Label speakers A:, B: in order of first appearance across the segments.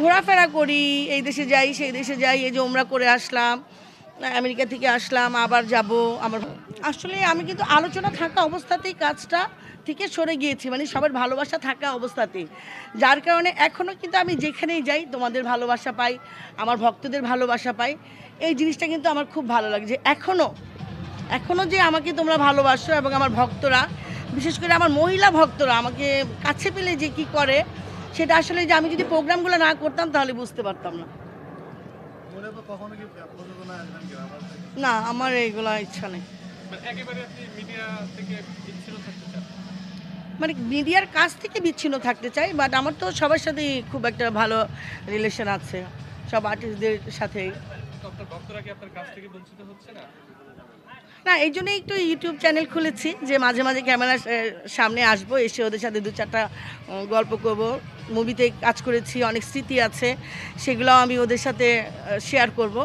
A: ঘোরাফেরা করি, এই দেশে যাই, সেই দেশে যাই, এই যে ওমরা করে আসলাম, আমেরিকা থেকে আসলাম, আবার যাব, আমার আসলে আমি কিন্তু আলোচনা থাকা অবস্থাতেই কাজটা থেকে সরে গিয়েছি মানে সবার ভালোবাসা থাকা অবস্থাতেই। যার কারণে এখনও কিন্তু আমি যেখানেই যাই, তোমাদের ভালোবাসা পাই, আমার ভক্তদের ভালোবাসা পাই, এই জিনিসটা কিন্তু আমার খুব ভালো লাগে যে এখনও এখনও যে আমাকে তোমরা ভালোবাসো এবং আমার ভক্তরা, বিশেষ করে আমার মহিলা ভক্তরা আমাকে কাছে পেলে যে কি করে সেটা আসলে যে আমি যদি প্রোগ্রামগুলো না করতাম তাহলে বুঝতে পারতাম না। না আমার এইগুলো ইচ্ছা নেই।
B: মানে একেবারে আপনি মিডিয়া থেকে বিচ্ছিন্ন থাকতে চান?
A: মানে মিডিয়ার কাছ থেকে বিচ্ছিন্ন থাকতে চাই বাট আমার তো সবার সাথেই খুব একটা ভালো রিলেশন আছে। সব আর্টিস্টদের
B: না?
A: না এই জন্যই একটু ইউটিউব চ্যানেল খুলেছি যে মাঝে মাঝে ক্যামেরার সামনে আসব এসে ওদের সাথে দু চারটা গল্প করব। মুভিতে কাজ করেছি অনেক স্মৃতি আছে সেগুলো আমি ওদের সাথে শেয়ার করব।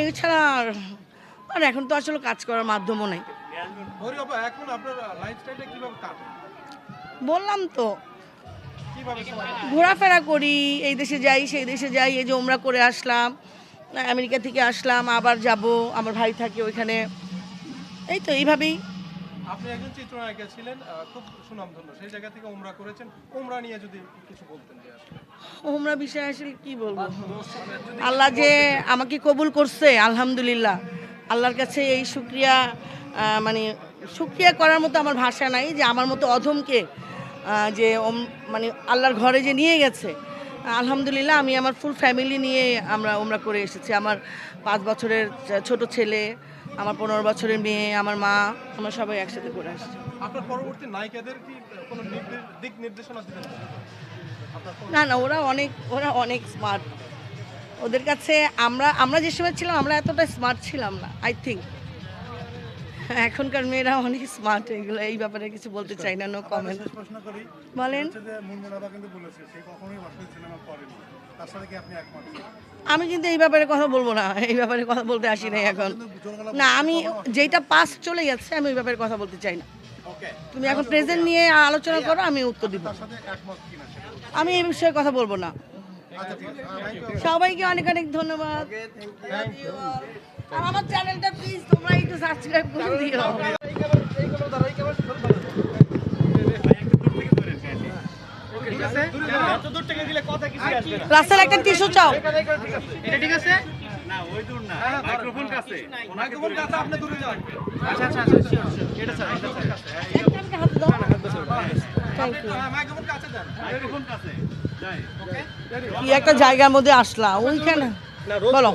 A: এছাড়া আর- আর এখন তো আসলে কাজ করার মাধ্যমও নেই। বললাম তো ঘোরাফেরা করি এই দেশে যাই সেই দেশে যাই এই যে ওমরা করে আসলাম আমেরিকা থেকে আসলাম আবার যাব আমার ভাই থাকে ওইখানে। এই তো এইভাবেই
B: আপনি একজন চিত্রনায়িকা ছিলেন খুব সুনামধন্য। সেই জায়গা থেকে ওমরা করেছেন। ওমরা নিয়ে যদি কিছু বলতেন যে
A: ওমরা বিষয়ে আসলে কি বলব? আল্লাহ যে আমাকে কবুল করছে আলহামদুলিল্লাহ। আল্লাহর কাছে এই শুক্রিয়া মানে শুক্রিয়া করার মতো আমার ভাষা নাই যে আমার মতো অধমকে যে মানে আল্লাহর ঘরে যে নিয়ে গেছে। আলহামদুলিল্লাহ আমি আমার ফুল ফ্যামিলি নিয়ে আমরা ওমরা করে এসেছি। আমার পাঁচ বছরের ছোট ছেলে আমার পনেরো বছরের মেয়ে আমার মা আমরা সবাই একসাথে করে আসছি।
B: আপনার পরবর্তী নায়িকাদের কি কোনো দিক নির্দেশনা দিবেন?
A: না না ওরা অনেক ওরা অনেক স্মার্ট ওদের কাছে আমরা আমরা যে সময় ছিলাম আমরা এতটা স্মার্ট ছিলাম না আই থিঙ্ক এখনকার মেয়েরা অনেক স্মার্ট এগুলো এই ব্যাপারে কিছু বলতে চাই না নো কমেন্ট
C: প্রশ্ন করি।
A: বলেন। আমি কিন্তু এই ব্যাপারে কথা বলব না এই ব্যাপারে কথা বলতে আসি নাই এখন। না আমি যেটা পাস চলে গেছে আমি ওই ব্যাপারে কথা বলতে চাই না। তুমি এখন প্রেজেন্ট নিয়ে আলোচনা করো আমি উত্তর দিব। আমি এই বিষয়ে কথা বলব না।
C: আচ্ছা ঠিক আছে
A: সবাইকে অনেক অনেক ধন্যবাদ। আর আমার চ্যানেলটা প্লিজ তোমরা একটু সাবস্ক্রাইব করে দিও। রাস্তার একটা টিস্যু চাও।
B: মাইক্রোফোন কাছে। আপনি দূরে যান।
A: একজনকে হাত দাও। থ্যাংক ইউ
B: মাইক্রোফোন কাছে দেন মাইক্রোফোন কাছে।
A: কি একটা জায়গার মধ্যে আসলা ওইখানে বলো।